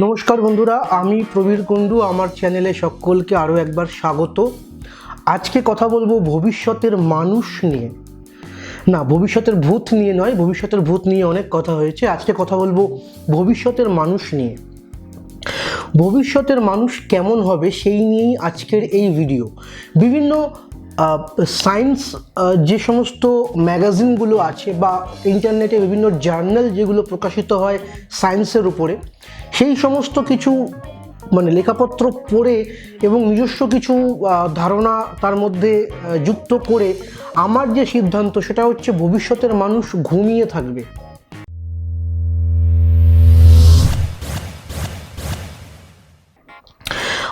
নমস্কার বন্ধুরা, আমি প্রবীর কুণ্ডু, আমার চ্যানেলে সকলকে আরও একবার স্বাগত। আজকে কথা বলব ভবিষ্যতের মানুষ নিয়ে। না, ভবিষ্যতের ভূত নিয়ে নয়, ভবিষ্যতের ভূত নিয়ে অনেক কথা হয়েছে। আজকে কথা বলব ভবিষ্যতের মানুষ নিয়ে। ভবিষ্যতের মানুষ কেমন হবে সেই নিয়েই আজকের এই ভিডিও। বিভিন্ন সায়েন্স যে সমস্ত ম্যাগাজিনগুলো আছে বা ইন্টারনেটে বিভিন্ন জার্নাল যেগুলো প্রকাশিত হয় সায়েন্সের উপরে সেই সমস্ত কিছু মানে লেখাপত্র পড়ে এবং নিজস্ব কিছু ধারণা তার মধ্যে যুক্ত করে আমার যে সিদ্ধান্ত সেটা হচ্ছে ভবিষ্যতের মানুষ ঘুমিয়ে থাকবে।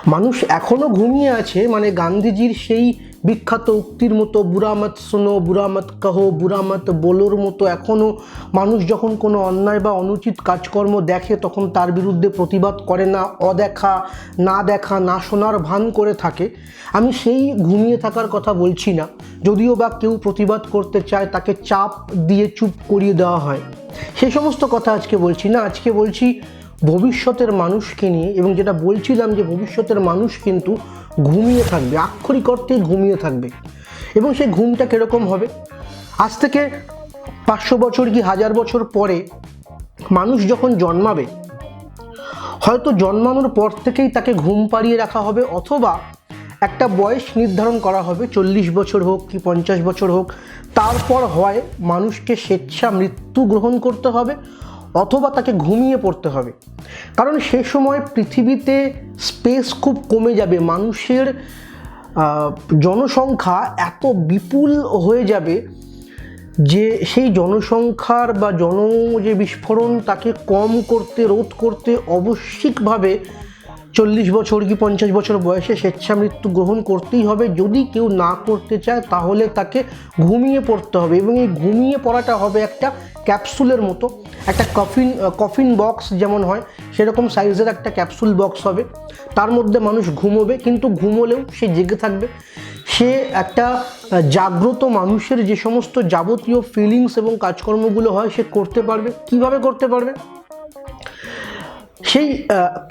মানুষ এখনও ঘুমিয়ে আছে মানে গান্ধীজির সেই বিখ্যাত উক্তির মতো, বুড়ামত শোনো, বুড়ামত কাহো, বুড়ামত বলোর মতো এখনও মানুষ যখন কোনো অন্যায় বা অনুচিত কাজকর্ম দেখে, তখন তার বিরুদ্ধে প্রতিবাদ করে না, অদেখা, না দেখা, না শোনার ভান করে থাকে। আমি সেই ঘুমিয়ে থাকার কথা বলছি না। যদিও বা কেউ প্রতিবাদ করতে চায়, তাকে চাপ দিয়ে চুপ করিয়ে দেওয়া হয়। সেই সমস্ত কথা আজকে বলছি না। আজকে বলছি ভবিষ্যতের মানুষকে নিয়ে এবং যেটা বলছিলাম যে ভবিষ্যতের মানুষ কিন্তু ঘুমিয়ে থাকবে, আক্ষরিক অর্থেই ঘুমিয়ে থাকবে। এবং সেই ঘুমটা কীরকম হবে? আজ থেকে পাঁচশো বছর কি হাজার বছর পরে মানুষ যখন জন্মাবে, হয়তো জন্মানোর পর থেকেই তাকে ঘুম পাড়িয়ে রাখা হবে অথবা একটা বয়স নির্ধারণ করা হবে, চল্লিশ বছর হোক কি পঞ্চাশ বছর হোক, তারপর হয় মানুষকে স্বেচ্ছা মৃত্যু গ্রহণ করতে হবে অথবা তাকে ঘুমিয়ে পড়তে হবে। কারণ সে সময় পৃথিবীতে স্পেস খুব কমে যাবে, মানুষের জনসংখ্যা এত বিপুল হয়ে যাবে যে সেই জনসংখ্যার বা জন যে বিস্ফোরণ তাকে কম করতে, রোধ করতে আবশ্যিকভাবে চল্লিশ বছর কি পঞ্চাশ বছর বয়সে স্বেচ্ছা মৃত্যু গ্রহণ করতেই হবে। যদি কেউ না করতে চায় তাহলে তাকে ঘুমিয়ে পড়তে হবে এবং এই ঘুমিয়ে পড়াটা হবে একটা ক্যাপসুলের মতো। একটা কফিন কফিন বক্স যেমন হয়, সেরকম সাইজের একটা ক্যাপসুল বক্স হবে। তার মধ্যে মানুষ ঘুমোবে, কিন্তু ঘুমোলেও সে জেগে থাকবে। সে একটা জাগ্রত মানুষের যে সমস্ত যাবতীয় ফিলিংস এবং কাজকর্মগুলো হয়, সে করতে পারবে। কীভাবে করতে পারবে? সেই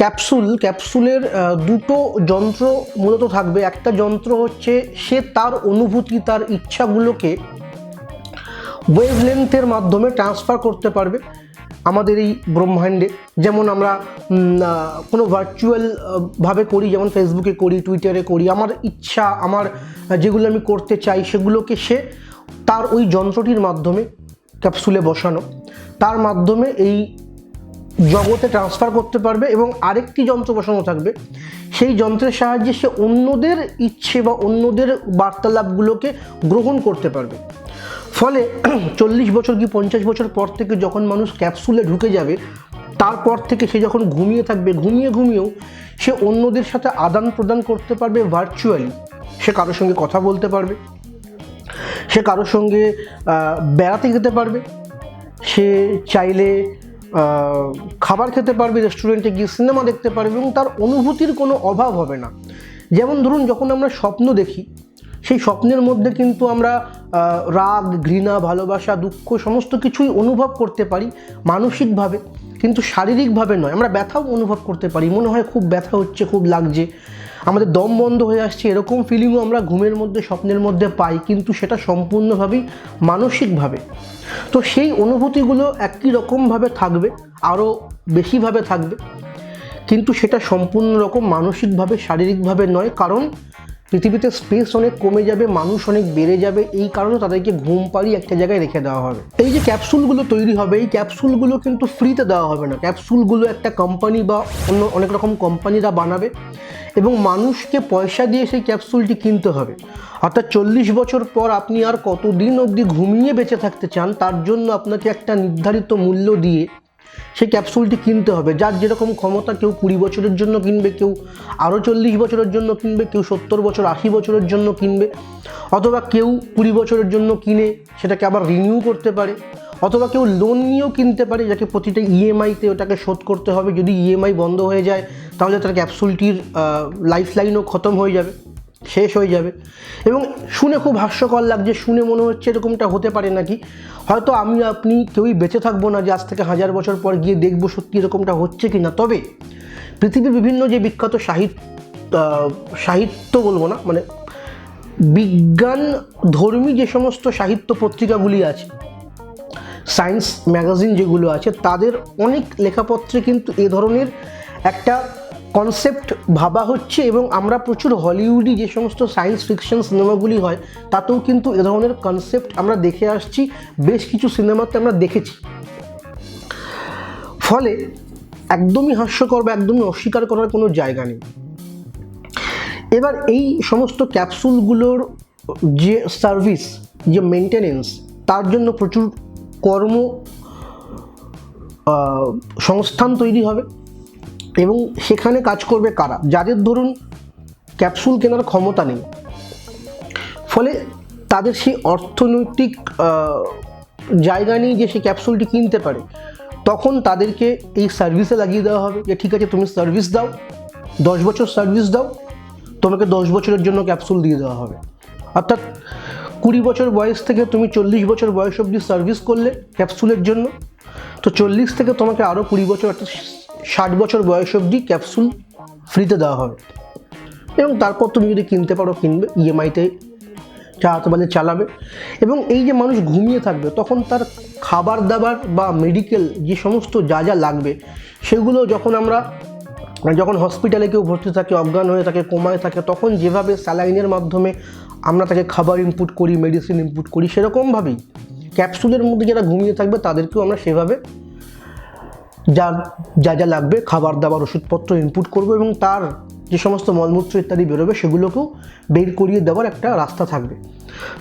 ক্যাপসুল, ক্যাপসুলের দুটো যন্ত্র মূলত থাকবে। একটা যন্ত্র হচ্ছে সে তার অনুভূতি, তার ইচ্ছাগুলোকে ওয়েভলেন্থের মাধ্যমে ট্রান্সফার করতে পারবে আমাদের এই ব্রহ্মাণ্ডে। যেমন আমরা কোনো ভার্চুয়াল ভাবে করি, যেমন ফেসবুকে করি টুইটারে করি, আমার ইচ্ছা, আমার যেগুলো আমি করতে চাই, সেগুলোকে সে তার ওই যন্ত্রটির মাধ্যমে ক্যাপসুলে বসানো। তার মাধ্যমে এই জগতে ট্রান্সফার করতে পারবে এবং আরেকটি যন্ত্র বসানো থাকবে। সেই যন্ত্রের সাহায্যে সে অন্যদের ইচ্ছে বা অন্যদের বার্তালাপগুলোকে গ্রহণ করতে পারবে। ফলে চল্লিশ বছর কি পঞ্চাশ বছর পর থেকে যখন মানুষ ক্যাপসুলে ঢুকে যাবে, তারপর থেকে সে যখন ঘুমিয়ে থাকবে, ঘুমিয়ে ঘুমিয়েও সে অন্যদের সাথে আদান প্রদান করতে পারবে ভার্চুয়ালি সে কারোর সঙ্গে কথা বলতে পারবে, সে কারোর সঙ্গে বেড়াতে যেতে পারবে, সে চাইলে খাবার খেতে পারবে রেস্টুরেন্টে গিয়ে সিনেমা দেখতে পারবে এবং তার অনুভূতির কোনো অভাব হবে না। যেমন ধরুন, যখন আমরা স্বপ্ন দেখি, সেই স্বপ্নের মধ্যে কিন্তু আমরা রাগ, ঘৃণা, ভালোবাসা, দুঃখ, সমস্ত কিছুই অনুভব করতে পারি মানসিকভাবে, কিন্তু শারীরিকভাবে নয়। আমরা ব্যথাও অনুভব করতে পারি। মনে হয় খুব ব্যথা হচ্ছে, খুব লাগছে। আমাদের দম বন্ধ হয়ে আসছে। এরকম ফিলিংও আমরা ঘুমের মধ্যে, স্বপ্নের মধ্যে পাই, কিন্তু সেটা সম্পূর্ণভাবেই মানসিকভাবে। তো সেই অনুভূতিগুলো একই রকমভাবে থাকবে, আরও বেশিভাবে থাকবে। কিন্তু সেটা সম্পূর্ণ রকম মানসিকভাবে, শারীরিকভাবে নয়। কারণ পৃথিবীতে স্পেস অনেক কমে যাবে, মানুষ অনেক বেড়ে যাবে, এই কারণে তাদেরকে ঘুম পাড়িয়ে একটা জায়গায় রেখে দেওয়া হবে। এই যে ক্যাপসুলগুলো তৈরি হবে, এই ক্যাপসুলগুলো কিন্তু ফ্রিতে দেওয়া হবে না। ক্যাপসুলগুলো একটা কোম্পানি বা অন্য অনেক রকম কোম্পানিরা বানাবে এবং মানুষকে পয়সা দিয়ে সেই ক্যাপসুলটি কিনতে হবে। অর্থাৎ চল্লিশ বছর পর আপনি আর কতদিন অবধি ঘুমিয়ে বেঁচে থাকতে চান, তার জন্য আপনাকে একটা নির্ধারিত মূল্য দিয়ে সেই ক্যাপসুলটি কিনতে হবে। যার যেরকম ক্ষমতা কেউ কুড়ি বছরের জন্য কিনবে, কেউ আরও চল্লিশ বছরের জন্য কিনবে, কেউ সত্তর বছর, আশি বছরের জন্য কিনবে, অথবা কেউ কুড়ি বছরের জন্য কিনে সেটাকে আবার রিনিউ করতে পারে, অথবা কেউ লোন নিয়েও কিনতে পারে, যাকে প্রতিটা ইএমআইতে ওটাকে শোধ করতে হবে। যদি ইএমআই বন্ধ হয়ে যায়, তাহলে তার ক্যাপসুলটির লাইফ লাইনও খতম হয়ে যাবে। শেষ হয়ে যাবে। এবং শুনে খুব হাস্যকর লাগছে, শুনে মনে হচ্ছে এরকমটা হতে পারে নাকি। হয়তো আমি আপনি কেউই বেঁচে থাকব না, যে আজ থেকে হাজার বছর পর গিয়ে দেখব সত্যি এরকমটা হচ্ছে কি না তবে পৃথিবীর বিভিন্ন যে বিখ্যাত সাহিত্য সাহিত্য বলব না মানে বিজ্ঞান ধর্মী যে সমস্ত সাহিত্য পত্রিকাগুলি আছে, সায়েন্স ম্যাগাজিন যেগুলো আছে, তাদের অনেক লেখাপত্রে কিন্তু এ ধরনের একটা কনসেপ্ট ভাবা হচ্ছে এবং আমরা প্রচুর হলিউডি যে সমস্ত সায়েন্স ফিকশন সিনেমাগুলি হয়, তাতেও কিন্তু এ ধরনের কনসেপ্ট আমরা দেখে আসছি, বেশ কিছু সিনেমাতে আমরা দেখেছি। ফলে একদমই হাস্যকর বা একদমই অস্বীকার করার কোনো জায়গা নেই। এবার এই সমস্ত ক্যাপসুলগুলোর যে সার্ভিস যে মেনটেনেন্স তার জন্য প্রচুর কর্ম সংস্থান তৈরি হবে। এবং সেখানে কাজ করবে কারা? যাদের ধরুন ক্যাপসুল কেনার ক্ষমতা নেই। ফলে তাদের সেই অর্থনৈতিক জায়গা নেই যে সে ক্যাপসুলটি কিনতে পারে। তখন তাদেরকে এই সার্ভিসে লাগিয়ে দেওয়া হবে যে, ঠিক আছে, তুমি সার্ভিস দাও, দশ বছর সার্ভিস দাও, তোমাকে দশ বছরের জন্য ক্যাপসুল দিয়ে দেওয়া হবে। অর্থাৎ কুড়ি বছর বয়স থেকে তুমি চল্লিশ বছর বয়স অবধি সার্ভিস করলে ক্যাপসুলের জন্য। তো চল্লিশ থেকে তোমাকে আরও কুড়ি বছর, অর্থাৎ ষাট বছর বয়স অবধি ক্যাপসুল ফ্রিতে দেওয়া হবে এবং তারপর তুমি যদি কিনতে পারো, কিনবে ইএমআইতে চালাতে পারলে চালাবে। এবং এই যে মানুষ ঘুমিয়ে থাকবে, তখন তার খাবার দাবার বা মেডিকেল যে সমস্ত যা যা লাগবে, সেগুলো যখন আমরা, যখন হসপিটালে কেউ ভর্তি থাকে, অজ্ঞান হয়ে থাকে, কোমায় থাকে, তখন যেভাবে স্যালাইনের মাধ্যমে আমরা তাকে খাবার ইনপুট করি মেডিসিন ইনপুট করি, সেরকমভাবেই। ক্যাপসুলের মধ্যে যারা ঘুমিয়ে থাকবে, তাদেরকেও আমরা সেভাবে যা যা যা লাগবে, খাবার, দাবার, ওষুধপত্র ইনপুট করব এবং তার যে সমস্ত মলমূত্র ইত্যাদি বেরোবে, সেগুলোকেও বের করিয়ে দেওয়ার একটা রাস্তা থাকবে।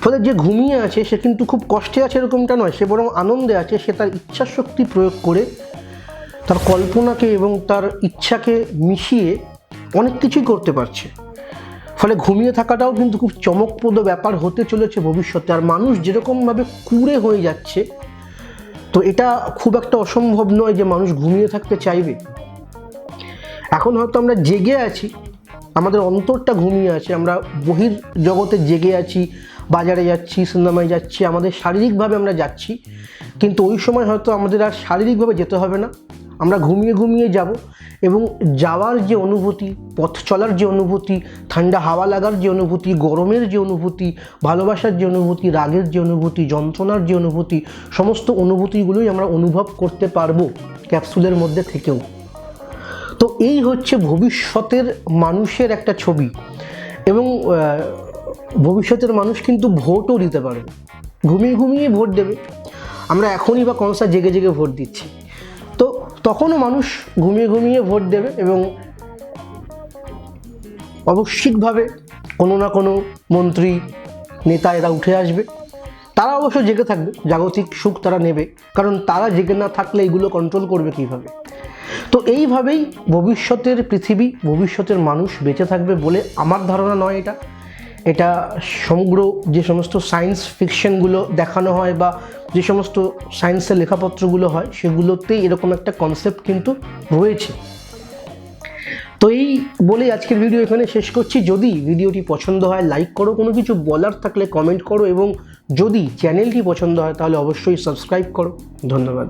ফলে যে ঘুমিয়ে আছে, সে কিন্তু খুব কষ্টে আছে এরকমটা নয়, সে বরং আনন্দে আছে, সে তার ইচ্ছাশক্তি প্রয়োগ করে তার কল্পনাকে এবং তার ইচ্ছাকে মিশিয়ে অনেক কিছুই করতে পারছে। ফলে ঘুমিয়ে থাকাটাও কিন্তু খুব চমকপ্রদ ব্যাপার হতে চলেছে ভবিষ্যতে। আর মানুষ যেরকমভাবে কুড়ে হয়ে যাচ্ছে তো এটা খুব একটা অসম্ভব নয় যে মানুষ ঘুমিয়ে থাকতে চাইবে। এখন হয়তো আমরা জেগে আছি, আমাদের অন্তরটা ঘুমিয়ে আছে, আমরা বহির জগতে জেগে আছি, বাজারে যাচ্ছি, সিনেমায় যাচ্ছি, আমাদের শারীরিকভাবে আমরা যাচ্ছি, কিন্তু ওই সময় হয়তো আমাদের আর শারীরিকভাবে যেতে হবে না। আমরা ঘুমিয়ে ঘুমিয়ে যাব এবং যাওয়ার যে অনুভূতি, পথ চলার যে অনুভূতি, ঠান্ডা হাওয়া লাগার যে অনুভূতি, গরমের যে অনুভূতি, ভালোবাসার যে অনুভূতি, রাগের যে অনুভূতি, যন্ত্রণার যে অনুভূতি, সমস্ত অনুভূতিগুলোই আমরা অনুভব করতে পারব ক্যাপসুলের মধ্যে থেকেও। তো এই হচ্ছে ভবিষ্যতের মানুষের একটা ছবি এবং ভবিষ্যতের মানুষ কিন্তু ভোটও দিতে পারবে ঘুমিয়ে ঘুমিয়ে ভোট দেবে। আমরা এখনই বা কনসা জেগে জেগে ভোট দিচ্ছি। তখনও মানুষ ঘুমিয়ে ঘুমিয়ে ভোট দেবে এবং অবশ্যিকভাবে কোনো না কোনো মন্ত্রী, নেতা এরা উঠে আসবে। তারা অবশ্য জেগে থাকবে, জাগতিক সুখ তারা নেবে, কারণ তারা জেগে না থাকলে এগুলো কন্ট্রোল করবে কীভাবে? তো এইভাবেই ভবিষ্যতের পৃথিবী, ভবিষ্যতের মানুষ বেঁচে থাকবে বলে আমার ধারণা নয় এটা। এটা সমগ্র যে সমস্ত সায়েন্স ফিকশনগুলো দেখানো হয় বা যে সমস্ত সায়েন্সের লেখাপত্রগুলো হয়, সেগুলোতেই এরকম একটা কনসেপ্ট কিন্তু রয়েছে। তো এই বলেই আজকের ভিডিও এখানে শেষ করছি। যদি ভিডিওটি পছন্দ হয় লাইক করো, কোনো কিছু বলার থাকলে কমেন্ট করো এবং যদি চ্যানেলটি পছন্দ হয়, তাহলে অবশ্যই সাবস্ক্রাইব করো। ধন্যবাদ।